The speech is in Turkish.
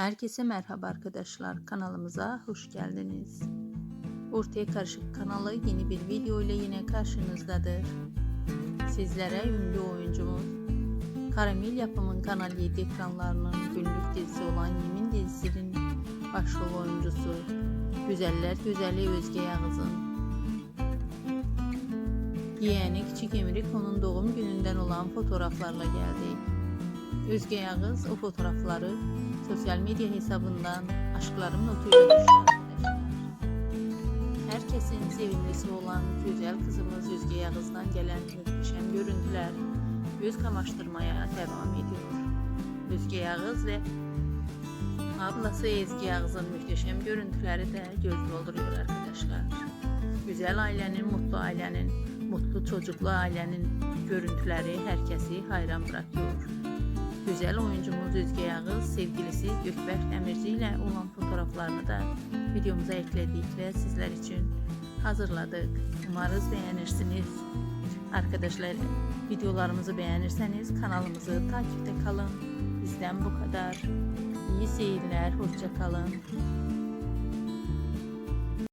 Herkese merhaba arkadaşlar. Kanalımıza hoş geldiniz. Ortaya Karışık kanalı yeni bir video ile yine karşınızdadır. Sizlere ünlü oyuncumuz Karamel yapımın Kanal 7 ekranlarının günlük dizisi olan Yemin dizisinin başrol oyuncusu Güzeller Güzeli Özge Yağız'ın yeğeni Küçük Emrik onun doğum gününden olan fotoğraflarla geldi. Özge Yağız o fotoğrafları sosyal medya hesabından aşklarım notuyla arkadaşlar. Herkesin sevimlisi olan güzel kızımız Özge Yağız'dan gelen muhteşem görüntüler göz kamaştırmaya devam ediyor. Özge Yağız ve ablası Ezgi Yağız'ın muhteşem görüntüleri de göz dolduruyor arkadaşlar. Güzel ailenin, mutlu ailenin, mutlu çocuklu ailenin görüntüleri herkesi hayran bırakıyor. Güzel oyuncumuz Özge Yağız sevgilisi Gökberk Demirci ile olan fotoğraflarını da videomuza ekledik ve sizler için hazırladık. Umarız beğenirsiniz. Arkadaşlar videolarımızı beğenirseniz kanalımızı takipte kalın. Bizden bu kadar. İyi seyirler, hoşça kalın.